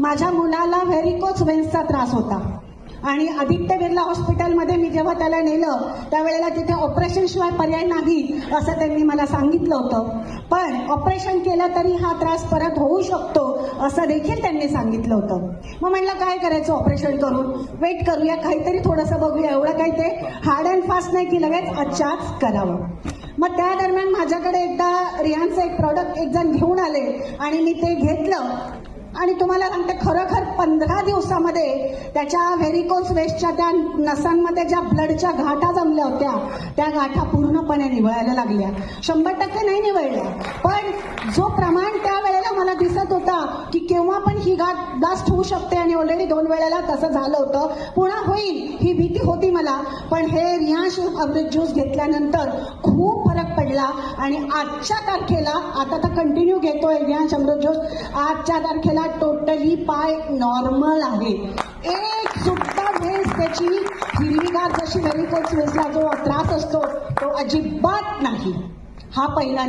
माझ्या मुलाला व्हेरिकोच वेन्सचा त्रास होता. आणि आदित्य बिर्ला हॉस्पिटलमध्ये मी जेव्हा त्याला नेलं त्यावेळेला तिथे ऑपरेशनशिवाय पर्याय नाही असं त्यांनी मला सांगितलं होतं. पण ऑपरेशन केलं तरी हा त्रास परत होऊ शकतो असं देखील त्यांनी सांगितलं होतं. मग म्हणलं काय करायचं ऑपरेशन करून? वेट करूया काहीतरी थोडंसं बघूया एवढं काही ते हार्ड अँड फास्ट नाही की लगेच आजच्याच करावं. मग त्या दरम्यान माझ्याकडे एकदा रिहानचं एक प्रॉडक्ट एक जण घेऊन आले आणि मी ते घेतलं. आणि तुम्हाला सांगते खरोखर पंधरा दिवसामध्ये त्याच्या व्हेरिकोस वेस्टच्या त्या नसांमध्ये ज्या ब्लडच्या गाठा जमल्या होत्या त्या गाठा पूर्णपणे निवळायला लागल्या. शंभर टक्के नाही निवळल्या. पण जो प्रमाण त्या वेळेला मला दिसत होता की केव्हा पण ही गाठ ब्लास्ट होऊ शकते आणि ऑलरेडी दोन वेळेला तसं झालं होतं. पुन्हा होईल ही भीती होती मला. पण हे रियांश अमृत ज्यूस घेतल्यानंतर खूप फरक पडला आणि आजच्या तारखेला आता तर कंटिन्यू घेतोय रियांश अमृत ज्यूस आजच्या तारखेला टोटली पाय नॉर्मल आहे. एक सुद्धा वेळेस त्याची हिरवीगार जशी व्हेरिकोच वेसला जो त्रास असतो तो अजिबात नाही. हा पहिला